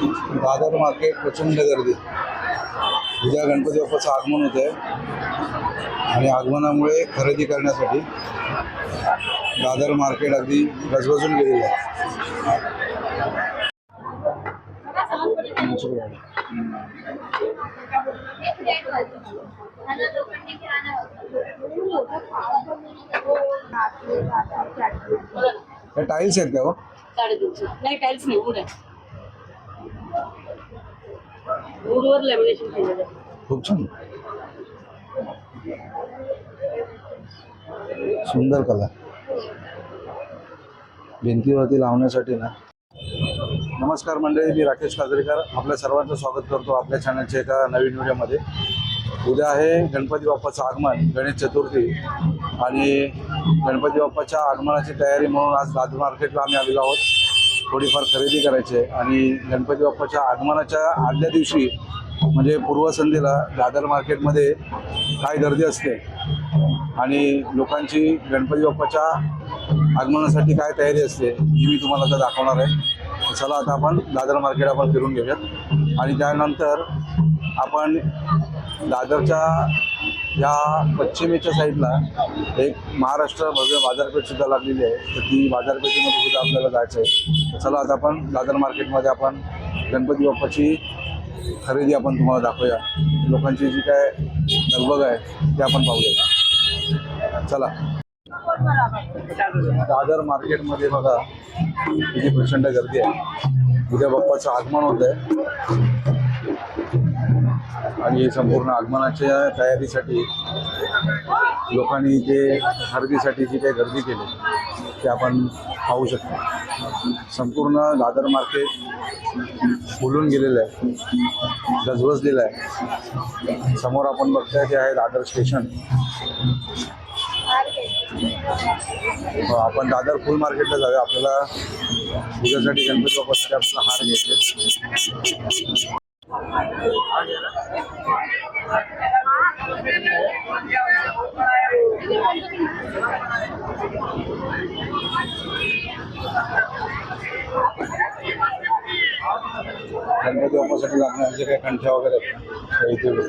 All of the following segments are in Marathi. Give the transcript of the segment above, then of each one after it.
दादर मार्केट प्रचंड गर्दी. उद्या गणपती बाप्पाचं आगमन होत आहे आणि आगमनामुळे खरेदी करण्यासाठी दादर मार्केट अगदी गजबजून गेलेलं आहे. हे टाईल्स आहेत का हो? नाही टाईल्स वूडवर लॅमिनेशन केलं खूप छान. सुंदर कला भिंतीवरती लावण्यासाठी ना. नमस्कार मंडळी मी राकेश काजरेकर. आपल्या सर्वांचं स्वागत करतो आपल्या चॅनलच्या एका नवीन व्हिडिओमध्ये उद्या आहे गणपती बाप्पाचं आगमन गणेश चतुर्थी. आणि गणपती बाप्पाच्या आगमनाची तयारी म्हणून आज दादू मार्केटला आम्ही आलेलो आहोत. थोडीफार खरेदी करायची आहे आणि गणपती बाप्पाच्या आगमनाच्या आदल्या दिवशी म्हणजे पूर्वसंध्येला दादर मार्केटमध्ये काय गर्दी असते आणि लोकांची गणपती बाप्पाच्या आगमनासाठी काय तयारी असते ही मी तुम्हाला आता दाखवणार आहे. चला आता आपण दादर मार्केट आपण फिरून घेऊयात. आणि त्यानंतर आपण दादरच्या या पश्चिमेच्या साईडला एक महाराष्ट्र भव्य बाजारपेठ सुद्धा लागलेली आहे. तर ती बाजारपेठेमध्ये सुद्धा आपल्याला जायचं आहे तर चला आता आपण दादर मार्केटमध्ये आपण गणपती बाप्पाची खरेदी आपण तुम्हाला दाखवूया. लोकांची जी काय लगबग आहे ते आपण पाहूया. चला. दादर मार्केटमध्ये बघा किती प्रचंड गर्दी आहे. उद्या बाप्पाचं आगमन होत आहे आणि संपूर्ण आगमनाच्या तयारीसाठी लोकांनी जे खरेदीसाठी जी काही गर्दी केली ते आपण पाहू शकतो. संपूर्ण दादर मार्केट फुलून गेलेलं आहे गजबजलेलं आहे. समोर आपण बघताय ते आहे दादर स्टेशन. हो, आपण दादर फुल मार्केटला जाऊया. आपल्याला पूजासाठी गणपती बाप्पासाठी आपल्याला हार घ्यायचे गणपती बाप्पासाठी लागणारे जे काही कंठ्या वगैरे आहेत ना,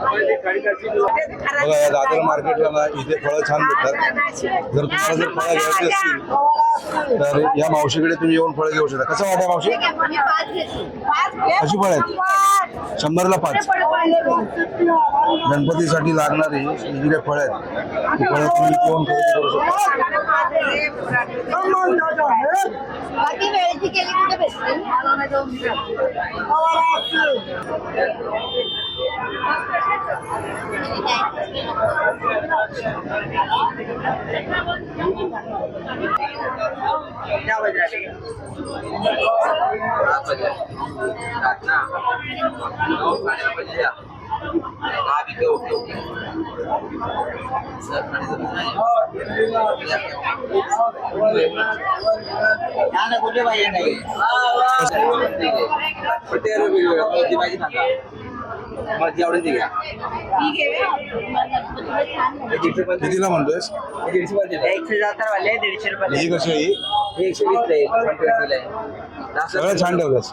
बघा या दादर मार्केटला ना इथे फळं छान भेटतात. जर तुम्हाला जर फळं घ्यायची असतील तर या मावशीकडे तुम्ही येऊन फळं घेऊ शकता. कसं वाटा मावशी? कशी फळं आहेत? शंभरला पाच. गणपतीसाठी लागणारी ही जी काही फळं आहेत. ती फळं तुम्ही खरेदी करू शकता. serbestsin. Allah razı क्या बज रहा है आप बज रहे हैं ना नौ साढ़े नौ बजे बाकी वेळेची केली कुठे भेटते कितीला म्हणतोयस? एकशे सत्तर वाले दीडशे रुपये ही कशी आहे ही? एकशे वीस ला आहे, 120 ला आहे. सगळं छान ठेवलंस.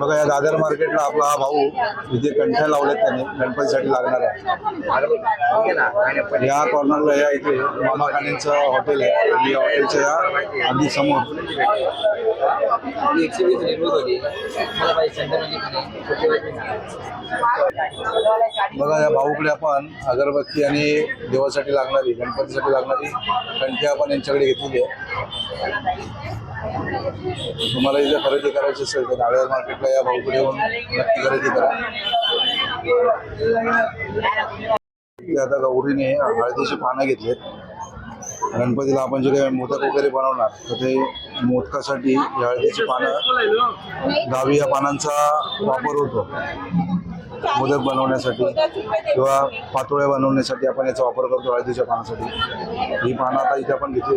बघा या दादर मार्केटला आपला हा भाऊ इथे कंठ्या लावल्यात त्याने गणपतीसाठी लागणार आहे. या कॉर्नरला या इथे मामा खाण्यांचं हॉटेल आहे. आणि या हॉटेलच्या या अगदी समोर. बघा या भाऊकडे आपण अगरबत्ती आणि देवासाठी लागणारी गणपतीसाठी लागणारी कंठी आपण यांच्याकडे घेतलेली आहे. तुम्हाला इथे खरेदी करायची असेल तर नावेर मार्केटला या भाऊकडे येऊन नक्की खरेदी करा. आता गौरीने हळदीची पानं घेतलीत. गणपतीला आपण जे काही मोदक वगैरे बनवणार तर ते मोदकासाठी हळदीची पानं गावी या पानांचा वापर होतो. मोदक बनवण्यासाठी किंवा पातोळ्या बनवण्यासाठी आपण याचा वापर करतो हळदीच्या पानासाठी. ही पानं आता इथे आपण घेतो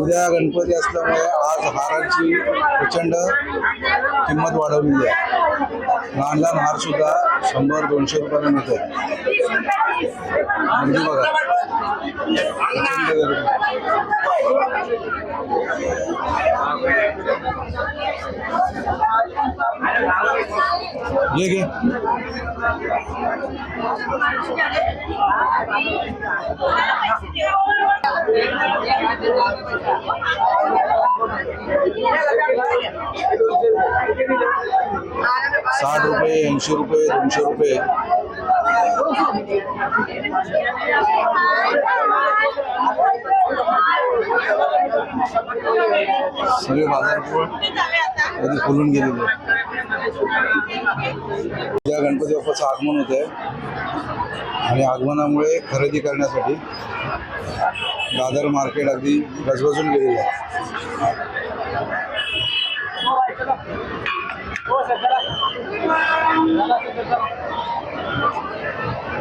उद्या गणपती असल्यामुळे आज हारांची प्रचंड किंमत वाढवलेली आहे. लहान लहान हार सुद्धा शंभर दोनशे रुपयाला मिळतात. म्हणजे बघा. घे. साठ रुपये ऐंशी रुपये दोनशे रुपये. सगळे बाजारपूर कधी खुलून गेलेले. उद्या गणपती बाप्पाचं आगमन होत आहे आणि आगमनामुळे खरेदी करण्यासाठी दादर मार्केट अगदी गजबजून गेलेलं आहे.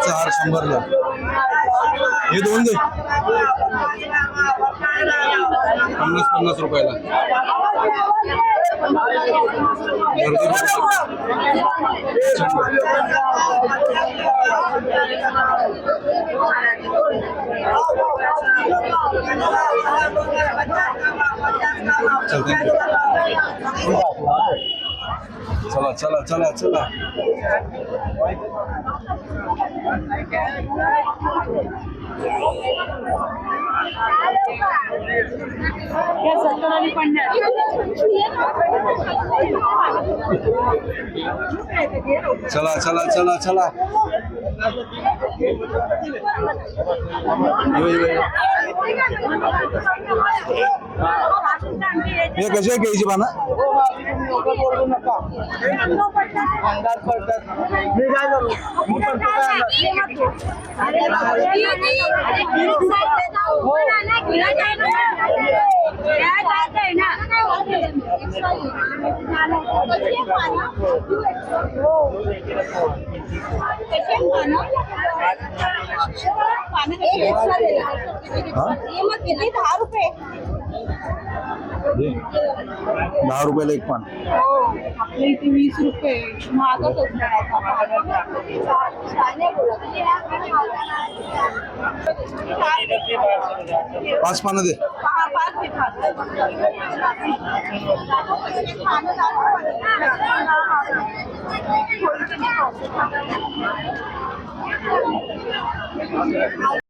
पन्नासचा हार शंभरला हे दोन दे. पन्नास पन्नास रुपयाला. चल थँक्यू शकता. चल थँक्यू चला. चला चला चला या सत्तरावी हे घ्यायची पाना किती दहा रुपये. हे. दहा रुपयाला एक पान। आपल्या इथे वीस रुपये महागच पाच पानं दे। हे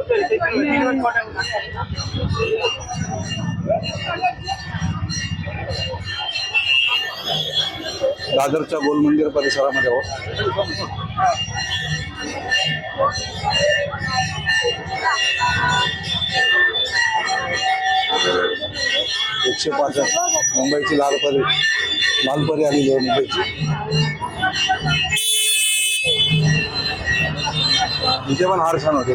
दादरच्या गोल मंदिर परिसरामध्ये आहोत. एकशे पाच मुंबईची लालपरी लालपरी आलेली आहे मुंबईची. तिथे पण हार छान होते.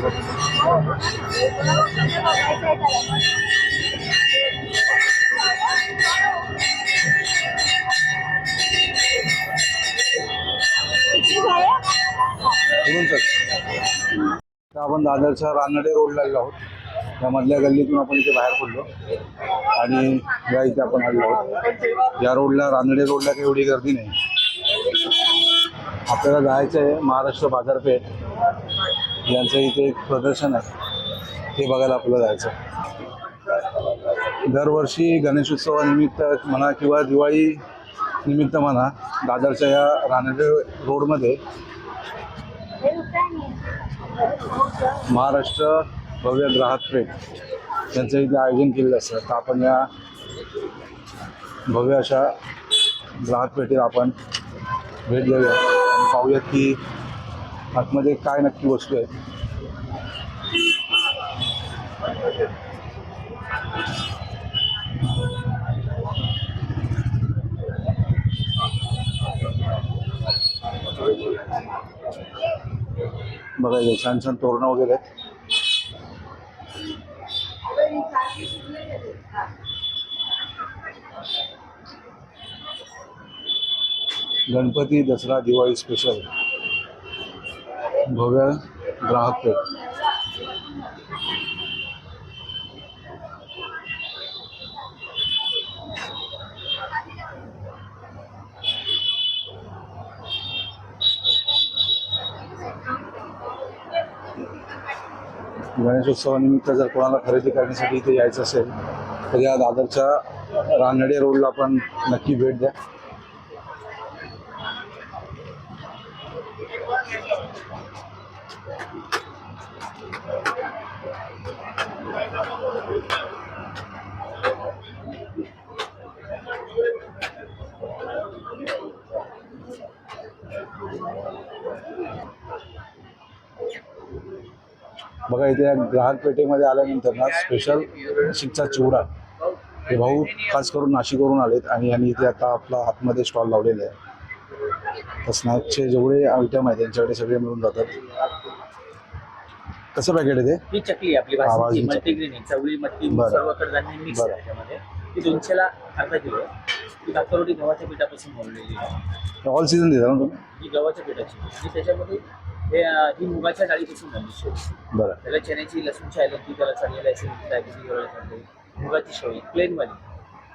आपण दादरच्या रानडे रोडला आहोत. त्यामधल्या गल्लीतून आपण इथे बाहेर पडलो. आणि या इथे आपण आलो आहोत. या रोडला रानडे रोडला काही एवढी गर्दी नाही. आपल्याला जायचं आहे महाराष्ट्र बाजारपेठ. यांचं इथे एक प्रदर्शन आहे. ते बघायला आपलं जायचं दरवर्षी दरवर्षी गणेशोत्सवानिमित्त म्हणा किंवा दिवाळी निमित्त म्हणा दादरच्या या रानडे रोडमध्ये महाराष्ट्र भव्य ग्राहक पेठ यांचं इथे आयोजन केलेलं असतं. तर आपण या भव्य अशा ग्राहक पेठेत आपण भेट देऊया. आणि पाहूयात की आतमध्ये काय नक्की वस्तू आहेत बघा इथे छान छान तोरणं वगैरे आहेत. गणपती दसरा दिवाळी स्पेशल भव्य ग्राहक पेठ गणेशोत्सवानिमित्त जर कोणाला खरेदी करण्यासाठी इथे यायचं असेल तर या दादरच्या रानडे रोडला पण नक्की भेट द्या. बघा इथे या ग्राहक पेठेमध्ये आल्यानंतर ना स्पेशल नाशिकचा चिवडा हे भाऊ खास करून नाशिकवरून आलेत आणि यांनी इथे आता आपला आतमध्ये स्टॉल लावलेला आहे. तर स्नॅक्सचे जेवढे आयटम आहेत त्यांच्याकडे सगळे मिळून जातात. कसं पॅकेट आहे ते? ही चकली आपली हा, भाजी भाजणी मल्टीग्रेन चवळी मटकी बरं. सर्व कडधान्य मिक्स बरं. आहे त्याच्यामध्ये ती दोनशेला अर्धा किलो आहे. ती भाकरवडी गव्हाच्या पिठापासून बनवलेली आहे. ऑल सीझन देता ना तुम्ही? ही गव्हाच्या पिठाची. आणि त्याच्यामध्ये हे अं, ही मुगाच्या डाळीपासून बनवली आहे. बरं. त्याला चण्याची लसूणची ती त्याला चाललेलं आहे डायबिटीज वगैरे चालते मुगाची शेवई प्लेन वाली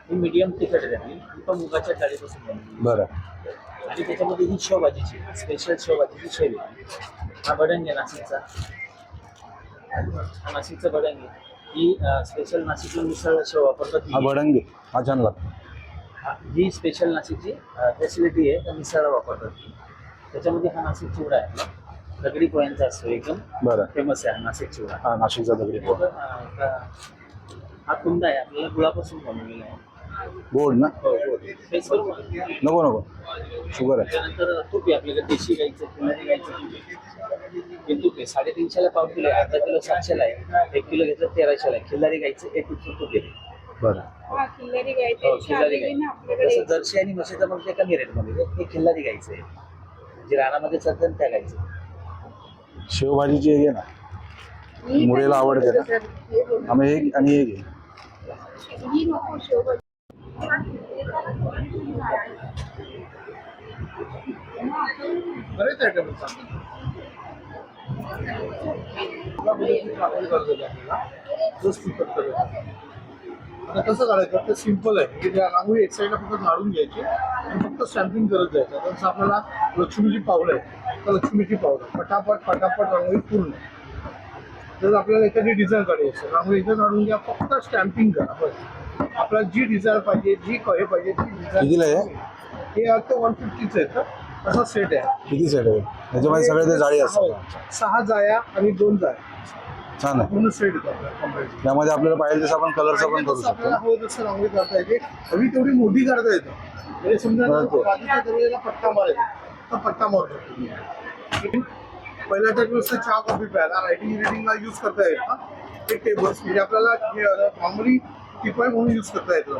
ही मीडियम तिखट आहे ही पण मुगाच्या डाळीपासून बनवली बरं. आणि त्याच्यामध्ये ही शेवभाजीची स्पेशल शेवभाजीची शेवी हा भडंग आहे नाशिकचा. हा नाशिकचा भडंग ही स्पेशल नाशिकची मिसळ शेव वापरतात हा. भडंगे हा. छान लागतो हा, स्पेशल नाशिकची फॅसिलिटी आहे त्या मिसळला वापरतात त्याच्यामध्ये हा नाशिक चिवडा आहे. दगडी पोह्यांचा असतो एकदम बरं. फेमस आहे हा नाशिक चिवडा. हा नाशिकचा दगडी पोहा. हा कुंदा आहे आपल्याला गुळापासून बनवलेला आहे. गोड ना? हो? नको नको. शुगर आहे. त्यानंतर तूप आहे आपल्याकडे देशी गाईचं किल्लारी गाईचं हे तूप आहे साडेतीनशेला पाव किलो आहे अर्धा किलो सातशेला आहे एक किलो घेतलं तेराशेला आहे. खिल्लारी गाईचं एक किलो तूप आहे. बरं. हा गाय हो, ते खिल्लारी जसं जर्सी आणि म्हशीचं मग ते कमी रेटमध्ये हे खिल्लारी आहे. जे रानामध्ये चालतं ना त्या गाईचं शेवभाजीची एक आहे ना मुरेला आवडते ना? आम्ही एक आणि ही शेवभाजी. बरेच आयटम आता कसं काढायचं ते सिंपल आहे. की त्या रांगोळी एक साईडला फक्त झाडून घ्यायची आणि फक्त स्टॅम्पिंग करत जायचं. जसं आपल्याला लक्ष्मीची पावलं आहे तर लक्ष्मीची पावलं. पटापट पटापट रांगोळी पूर्ण. जर आपल्याला एखादी डिझाईन काढायची रांगोळी इथं काढून घ्या फक्त स्टॅम्पिंग करा बस. आपल्याला जी डिझाईन पाहिजे जी कळे पाहिजे ती? डिझाईन हे आता वन फिफ्टीचं आहे तर असा सेट आहे. किती सेट आहे? त्याच्यामध्ये सगळे ते जाळी असतात. हो. सहा जाया आणि दोन जाया छान आहे. पूर्ण सेट complete. त्यामध्ये आपल्याला पाहिजे तसं आपण कलरचं पण करू तसं आपल्याला शकतो. हवं तसं रांगोळी करता येते. हवी तेवढी मोठी करता येतं. म्हणजे समजा बरोबर. बाजूच्या दरवाजाला पट्टा मारायचा. तर पट्टा मारू शकतो पहिल्या तर नुसतं चहा कॉफी प्यायला रायटिंग रिडिंगला यूज करता येतं एक टेबल्स म्हणजे आपल्याला नॉर्मली टिपाय म्हणून यूज करता येतं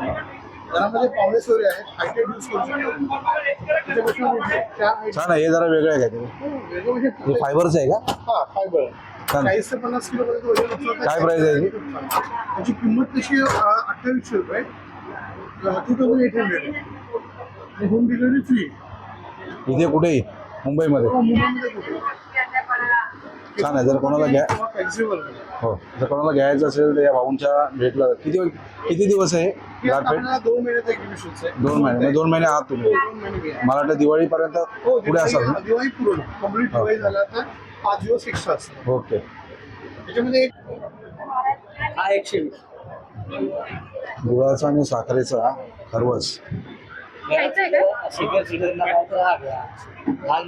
घरामध्ये पावणे सोयरे आहेत हायटेड यूज करू शकतो. छान आहे हे जरा वेगळं आहे का ते वेगळं म्हणजे हे फायबरचं आहे का? हा फायबर छान. चाळीस ते पन्नास किलो पर्यंत वजन असलं तर- काय price आहे याची? त्याची किंमत तशी अठ्ठावीसशे रुपये. Two thousand eight hundred home delivery free इथे कुठेही? मुंबईमध्ये? मुंबईमध्ये कुठे छान आहे जर कोणाला घ्या हो जर कोणाला घ्यायचं असेल तर या भाऊंच्या भेटला किती किती दिवस आहे? गारपेट? आपल्याला दोन महिने. दोन महिने आहात तुम्ही. मला वाटतं दिवाळीपर्यंत हो पुढे असाल ना? दिवाळी पूर्ण कंप्लीट हो. दिवाळी झाला तर पाच दिवस एक्स्ट्रा असतात. ओके. त्याच्यामध्ये हा एकशे वीस गुळाचा आणि साखरेचा खरवस. का? हा घ्या. हा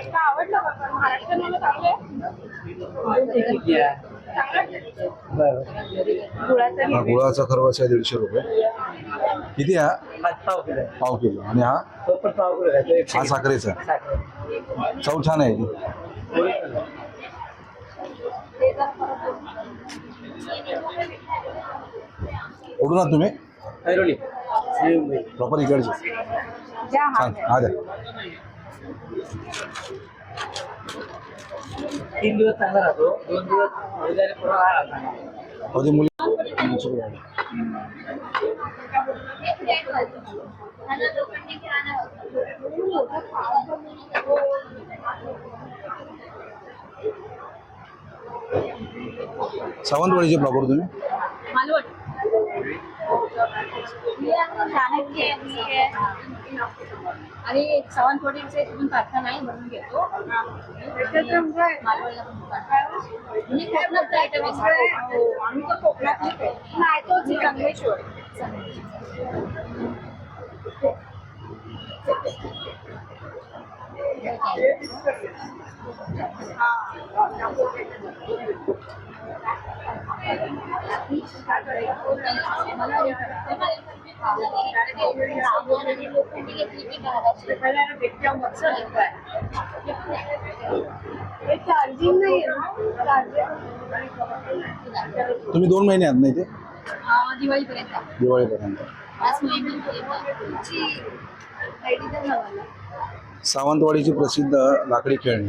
घ्या. आवडलं महाराष्ट्र मला चांगलं घ्या बरं. गुळाचा हा गुळाचा खरवस आहे दीडशे रुपये. किती हा? हा पाव किलो आहे. पाव किलो. आणि हा? तो पण पाव किलो घ्यायचा एकशे हा. साखरेचा साखर. चव छान आहे ती Original आहे. कुठून आहात तुम्ही? ऐरोली. प्रॉपर इकडचे द्या हा छान हा द्या तीन दिवस चांगला राहतो दोन दिवस उद्या आणि परवा हा राहणार हो ती मुली सावंतवाडीचे प्रॉपर तुम्ही आणि सावंतवाडीचे तिथून कारखाना आहे म्हणून घेतो. मी कोकणात आम्ही तर कोकणात नाही तो संगमेश्वर. चार्जिंग नाही तुम्ही दोन महिने आहात ना इथे? दिवाळीपर्यंत. दिवाळीपर्यंत. सावंतवाडीची प्रसिद्ध लाकडी खेळणी.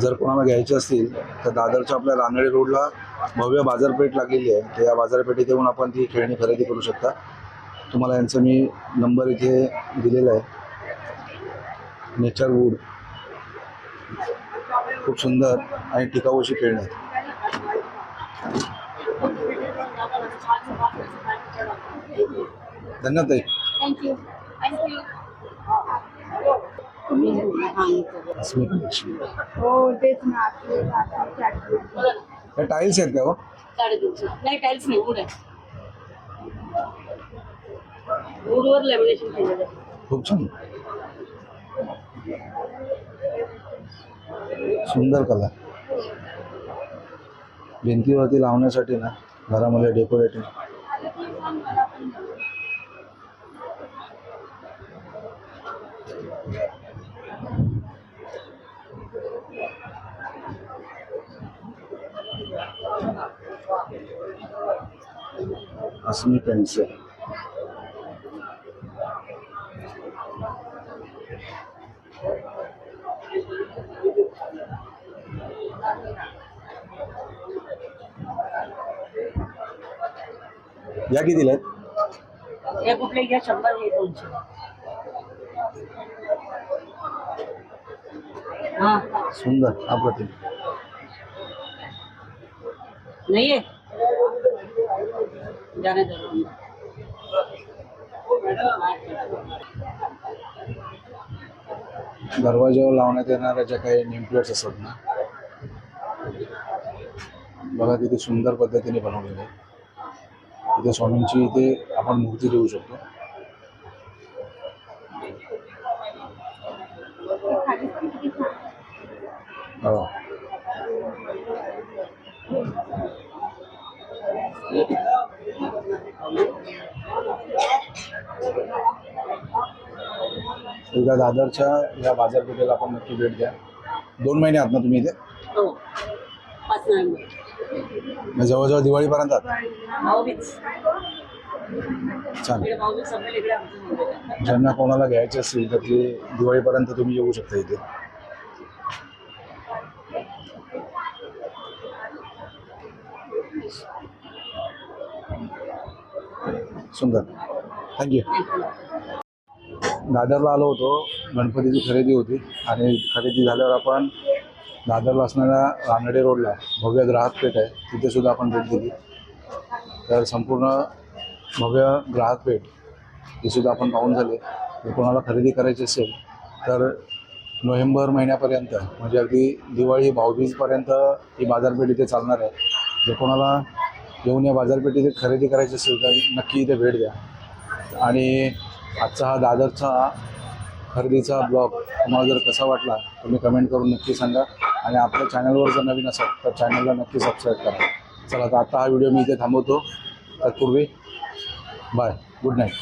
जर कोणाला घ्यायची असतील तर दादरच्या आपल्या रानडे रोडला भव्य बाजारपेठ लागलेली आहे. तर या बाजारपेठेत येऊन आपण ती खेळणी खरेदी करू शकता. तुम्हाला यांचा मी नंबर इथे दिलेला आहे. नेचर वूड खूप सुंदर आणि टिकाऊ अशी खेळणी आहेत. धन्यवाद ताई. अस्मिता लक्ष्मी. हो। तेच ना आपले काकाचे आठवण. हे टाईल्स आहेत का हो साडेतीनशे नाही टाईल्स नाही वूड आहे वूडवर लॅमिनेशन केलेलं आहे खूप छान सुंदर कला भिंतीवरती लावण्यासाठी ना घरामध्ये डेकोरेटिंग अस्मी पेन्सिल या कितीला आहेत कुठले घ्या शंभर दोनशे. हा. सुंदर अप्रतिम नाहीये. दरवाजावर दरवाज्यावर लावण्यात येणाऱ्या ज्या काही नेमप्लेट्स असतात ना बघा किती सुंदर पद्धतीने बनवलेले आहे इथे स्वामींची इथे आपण मूर्ती देऊ शकतो. एकदा दादरच्या या बाजारपेठेला आपण नक्की भेट द्या. दोन महिने आहात ना तुम्ही इथे? हो. पाच नोव्हेंबर म्हणजे जवळजवळ दिवाळीपर्यंत आहात? भाऊबीज. छान. इकडे भाऊबीज संपेल इकडे आमचं मंदिर आहे. ज्यांना कोणाला घ्यायचे असतील तर ते दिवाळीपर्यंत तुम्ही येऊ शकता इथे. सुंदर. थँक्यू दादरला आलो होतो. गणपतीची खरेदी होती. आणि खरेदी झाल्यावर आपण दादरला असणाऱ्या रानडे रोडला भव्य ग्राहक पेठ आहे तिथेसुद्धा आपण भेट दिली. तर संपूर्ण भव्य ग्राहक पेठ सुद्धा आपण पाहून झाले. जर कोणाला खरेदी करायची असेल तर नोव्हेंबर महिन्यापर्यंत म्हणजे अगदी दिवाळी भाऊबीजपर्यंत ही बाजारपेठ इथे चालणार आहे. जर कोणाला येऊन या बाजारपेठेत खरेदी करायची असेल तर नक्की इथे भेट द्या. आणि आजचा हा दादरचा खरेदीचा ब्लॉग तुम्हाला जर कसा वाटला तुम्ही कमेंट करून नक्की सांगा. आणि आपल्या चॅनलवर जर नवीन असाल तर चॅनलला नक्की सबस्क्राईब करा. चला तर आता हा व्हिडिओ मी इथे थांबवतो. तत्पूर्वी बाय गुड नाईट